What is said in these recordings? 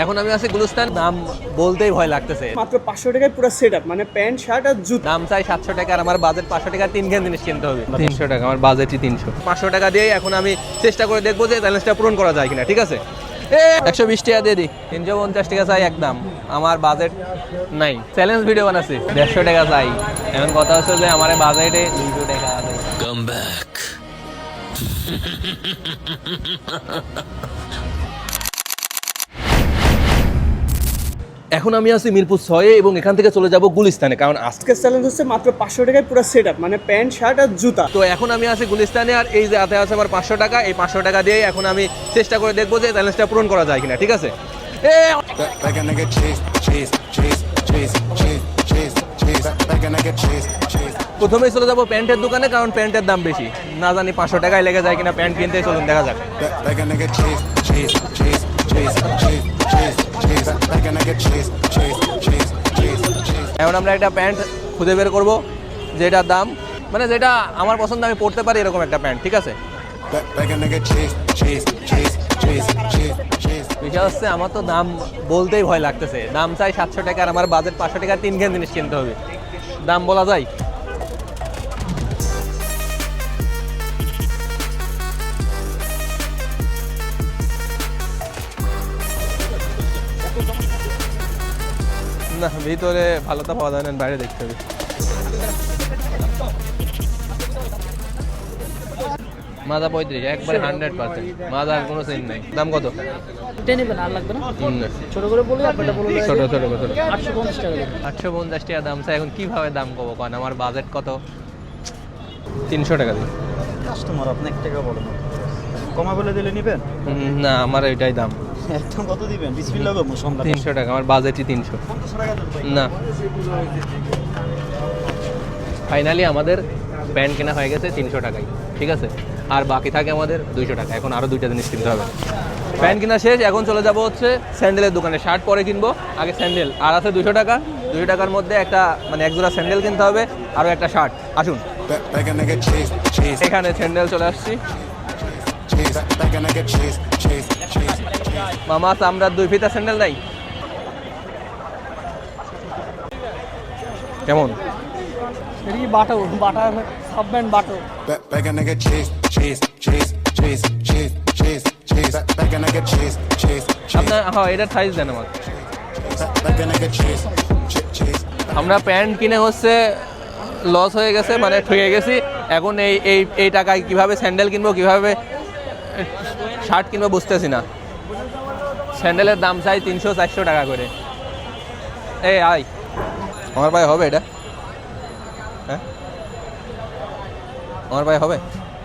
এখন আমি আছি গুলস্তান। দাম বলতেই ভয় লাগতেছে। মাত্র পাঁচশো টাকায় পুরো সেট আপ মানে প্যান্ট শার্ট আর জুতো। দাম চাই সাতশো টাকা আর আমার বাজেট পাঁচশো টাকা তিন তিনখান জিনিস কিনতে হবে। তিনশো টাকা আমার বাজেটই তিনশো। পাঁচশো টাকা দিয়ে এখন আমি চেষ্টা করে দেখব যে ব্যালেন্সটা পূরণ করা যায় কিনা ঠিক আছে? একশো বিশ টাকা দিয়ে দিই তিনশো পঞ্চাশ টাকা চাই একদম। আমার বাজেট নাই। চ্যালেঞ্জ ভিডিও বানাচ্ছি। দেড়শো টাকা চাই। এমন কথা হচ্ছে যে আমার বাজেটে দুইশো টাকা আছে। এখন আমি আছি মিরপুর ছয়ে এবং এখান থেকে চলে যাব গুলিস্তানে। কারণ আজকে আজকের চ্যালেঞ্জ হচ্ছে মাত্র পাঁচশো টাকায় পুরো সেট আপ মানে প্যান্ট শার্ট আর জুতা। তো এখন আমি আছি গুলিস্তানে আর এই যে হাতে আছে আমার পাঁচশো টাকা। এই পাঁচশো টাকা দিয়ে এখন আমি চেষ্টা করে দেখব যে চ্যালেঞ্জটা পূরণ করা যায় কিনা, ঠিক আছে? প্রথমেই চলে যাব প্যান্টের দোকানে, কারণ প্যান্টের দাম বেশি। না জানি পাঁচশো টাকায় লেগে যায় কিনা, প্যান্ট কিনতে চলুন, দেখা যাক। এখন আমরা একটা প্যান্ট খুঁজে বের করব যেটার দাম মানে যেটা আমার পছন্দ, আমি পড়তে পারি এরকম একটা প্যান্ট, ঠিক আছে? বিষয় হচ্ছে, আমার তো দাম বলতেই ভয় লাগতেছে। দাম চাই সাতশো টাকা, আর আমার বাজেট পাঁচশো টাকার তিন ঘন জিনিস কিনতে হবে। দাম বলা যায়? না ভিতরে ভালো তো পাওয়া যায় না বাইরে দেখতে হবে। মাদা পঁয়ত্রিশ একবারে হান্ড্রেড পার্সেন্ট মাদার কোনো সিন নাই। দাম কত? এটা নেবেন আর লাগবে না? ছোট করে বলে আপনারটা বলে ছোট ছোট ছোট আটশো পঞ্চাশ টাকা আটশো পঞ্চাশ টাকা দাম। চাই এখন কীভাবে দাম কবো কারণ আমার বাজেট কত? তিনশো টাকা দিই কাস্টমার আপনি এক টাকা বলেন। কমা বলে দিলে নিবেন? না আমার এটাই দাম। একদম কত দিবেন? বিসমিল্লাহ গো সন্ধ্যা তিনশো টাকা আমার বাজেটই তিনশো। না। ফাইনালি আমাদের প্যান্ট কেনা হয়ে গেছে তিনশো টাকায় ঠিক আছে? আর বাকি থাকে আমাদের দুইশো টাকা এখন আরও দুইটা জিনিস কিনতে হবে। প্যান্ট কেনা শেষ এখন চলে যাব হচ্ছে স্যান্ডেলের দোকানে। শার্ট পরে কিনবো আগে স্যান্ডেল। আর আছে দুশো টাকা দুশো টাকার মধ্যে একটা মানে এক জোড়া স্যান্ডেল কিনতে হবে আরও একটা শার্ট। আসুন। এখানে স্যান্ডেল চলে আসছি। মামা আমরা দুই ফিতা স্যান্ডেল দেয় কেমন? হ্যাঁ, আমরা প্যান্ট কিনে হচ্ছে লস হয়ে গেছে মানে ঠুয়ে গেছি। এখন এই এই টাকায় কীভাবে স্যান্ডেল কিনবো কীভাবে শার্ট কিনবো বুঝতেছি না। স্যান্ডেলের দাম চাই তিনশো চারশো টাকা করে। এই আই আমার পায়ে হবে এটা? হ্যাঁ? আমার পায়ে হবে?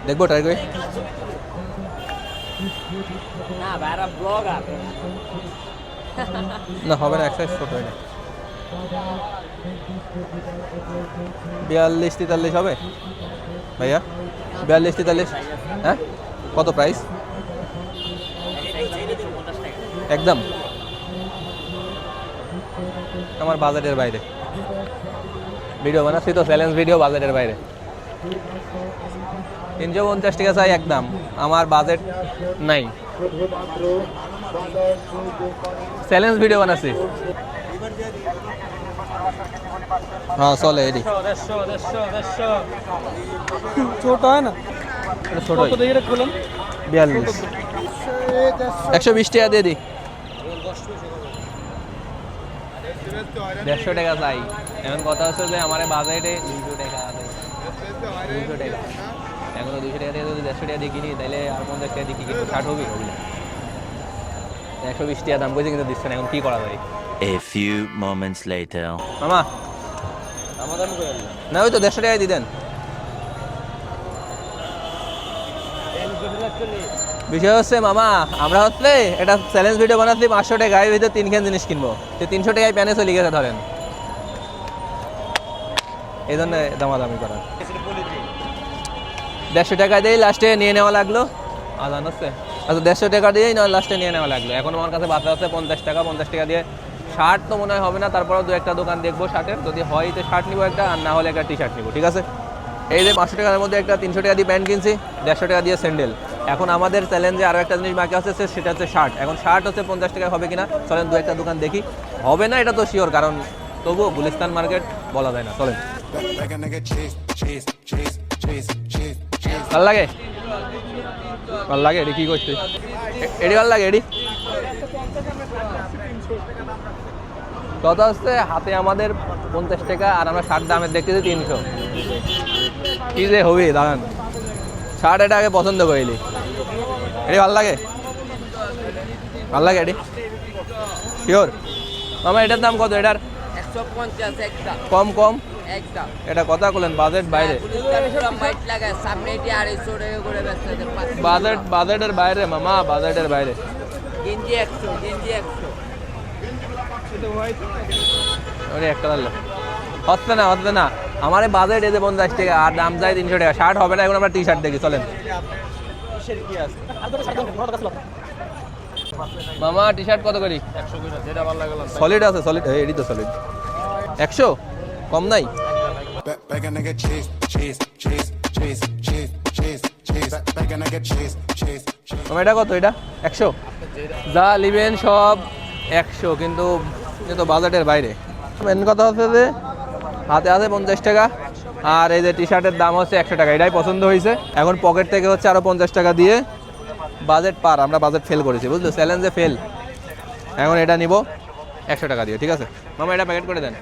দেখব ট্রাই করে। না হবে না এক সাইজ ছোট এটা। বিয়াল্লিশ তেতাল্লিশ হবে? ভাইয়া? বিয়াল্লিশ তেতাল্লিশ? হ্যাঁ? কত প্রাইস একদম। আমার বাজেটের বাইরে। ভিডিও বানাচ্ছি তো চ্যালেঞ্জ ভিডিও বাজেটের বাইরে। তিনশো পঞ্চাশ টাকা চাই একদম। আমার বাজেট নাই। চ্যালেঞ্জ ভিডিও বানাচ্ছি। হ্যাঁ চলে এডি ছোট হয় না? এটা ছোট কত বিয়াল্লিশ। একশো বিশ টাকা দিয়ে দিই। দেড়শো টাকা চাই। এখন কথা হচ্ছে যে আমার বাজেটে দুইশো টাকা আছে। দুইশো টাকা। এখন তো দুইশো টাকা দিয়ে যদি দেড়শো টাকা দিয়ে কিনি তাহলে আর পঞ্চাশ টাকা দিয়ে কি ষাট হবে একশো বিশ টাকা দাম বলছে কিন্তু দিচ্ছে না। এখন কি করা যায়? A few moments later. মামা। না ওই তো দেড়শো টাকায় দিয়ে বিষয় হচ্ছে, মামা, আমরা হচ্ছে এটা চ্যালেঞ্জ ভিডিও বানাচ্ছি, পাঁচশো টাকা, এর ভিতরে তিনখান জিনিস কিনবো। তো তিনশো টাকায় প্যানে চলে গেছে, ধরেন। এই জন্য দামাদামি করা। দেড়শো টাকা দিয়েই লাস্টে নিয়ে নেওয়া লাগল। আদান হচ্ছে। আচ্ছা দেড়শো টাকা দিয়েই না লাস্টে নিয়ে নেওয়া লাগল। এখন আমার কাছে বাচ্চা আছে পঞ্চাশ টাকা পঞ্চাশ টাকা দিয়ে শার্ট তো মনে হয় হবে না, তারপরেও দু একটা দোকান দেখব শার্টের যদি হয়, তো শার্ট নিবো একটা, আর না হলে একটা টি শার্ট নিবো, ঠিক আছে? এই যে পাঁচশো টাকার মধ্যে একটা তিনশো টাকা দিয়ে প্যান্ট কিনছি, দেড়শো টাকা দিয়ে স্যান্ডেল এখন আমাদের চ্যালেঞ্জে আরও একটা জিনিস বাকি আছে সেটা হচ্ছে শার্ট এখন শার্ট হচ্ছে পঞ্চাশ টাকা হবে কিনা, চলেন দু একটা দোকান দেখি। হবে না এটা তো শিওর কারণ তবুও গুলিস্তান মার্কেট বলা যায় না। চলেন. ভালো লাগে? ভালো লাগে? এডি কি করছিস এ- এডি ভালো লাগে, এডি? কত হচ্ছে হাতে আমাদের পঞ্চাশ টাকা আর আমরা ষাট দামের দেখতেছি তিনশো। কি যে হবে, দাঁড়ান। ষাট এটা আগে পছন্দ করিলি। এডি ভালো লাগে? ভালো লাগে এডি? শিওর মামা এটার দাম কত? এটার? কম কম? এটা কথা বলেন বাজেট বাইরে। এটি বাজেট বাজেটের বাইরে মামা বাজেটের বাইরে। একটা হচ্ছে না হচ্ছে না। আমার বাজেট এতে পঞ্চাশ টাকা আর দাম যায় তিনশো টাকা। শার্ট হবে না এখন আমরা টি শার্ট দেখি চলেন। মামা টি শার্ট কত করি? সলিড আছে সলিড এডি তো সলিড একশো? কম নাই? এটা কত এটা? একশো? যা লিবেন সব একশো কিন্তু এ তো বাজেটের বাইরে। মেন কথা হচ্ছে যে হাতে আছে পঞ্চাশ টাকা। আর এই যে টি শার্টের দাম হচ্ছে একশো টাকা। এটাই পছন্দ হয়েছে। এখন পকেট থেকে হচ্ছে আরও পঞ্চাশ টাকা দিয়ে বাজেট পার আমরা বাজেট ফেল করেছি বুঝলো? চ্যালেঞ্জে ফেল এখন এটা নিব একশো টাকা দিয়ে ঠিক আছে? মামা এটা প্যাকেট করে দেন।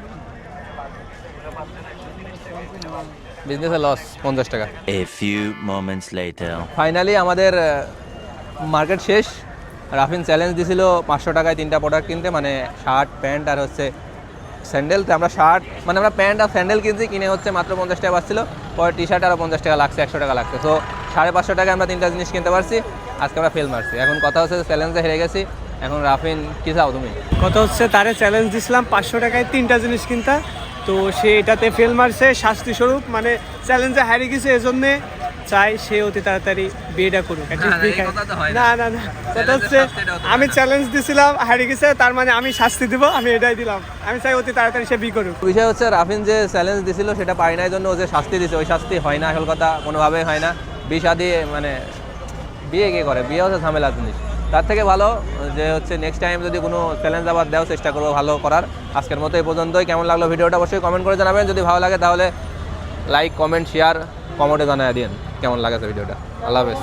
বিজনেসে লস পঞ্চাশ টাকা। A few moments later. Finally আমাদের মার্কেট শেষ। রাফিন চ্যালেঞ্জ দিছিল পাঁচশো টাকায় তিনটা প্রোডাক্ট কিনতে মানে শার্ট প্যান্ট আর হচ্ছে স্যান্ডেল, তো আমরা শার্ট মানে আমরা প্যান্ট আর স্যান্ডেল কিনছি, কিনে হচ্ছে মাত্র পঞ্চাশ টাকা পাচ্ছিল পরে টি শার্ট আরও পঞ্চাশ টাকা লাগছে, একশো টাকা লাগছে। তো সাড়ে পাঁচশো টাকায় আমরা তিনটা জিনিস কিনতে পারছি। আজকে আমরা ফেল মারছি। এখন কথা হচ্ছে চ্যালেঞ্জে হেরে গেছি। এখন রাফিন, কী চাও তুমি? কত হচ্ছে তারে চ্যালেঞ্জ দিছিলাম, পাঁচশো টাকায় তিনটা জিনিস কিনতা। তো সে এটাতে ফেল মারছে শাস্তি স্বরূপ মানে চ্যালেঞ্জে হারিয়ে গেছে, এজন্যে চাই সে অতি তাড়াতাড়ি বিয়েটা করুক। না, না, এই বিয়ে খায়। কথা তো হয় না। না। না না। কথা হচ্ছে আমি চ্যালেঞ্জ দিছিলাম হারিয়ে গেছে তার মানে আমি শাস্তি দিব আমি এটাই দিলাম। আমি চাই অতি তাড়াতাড়ি সে বিয়ে করুক। বিষয় হচ্ছে রাফিন যে চ্যালেঞ্জ দিছিল সেটা পাই নাই জন্য ও যে শাস্তি দিছে ওই শাস্তি হয় না আসল কথা কোনোভাবেই হয় না। বিয়ে শাদি মানে বিয়ে কে করে? বিয়ে হচ্ছে ঝামেলা জিনিস। তার থেকে ভালো যে হচ্ছে নেক্সট টাইম যদি কোনো চ্যালেঞ্জ আবার দেওয়ার চেষ্টা করব ভালো করার। আজকের মতো এই পর্যন্তই। কেমন লাগল ভিডিওটা অবশ্যই কমেন্ট করে জানাবেন। যদি ভালো লাগে তাহলে লাইক কমেন্ট শেয়ার কমেন্টে জানাই দিন কেমন লাগে ভিডিওটা। আল্লাহ হাফেজ।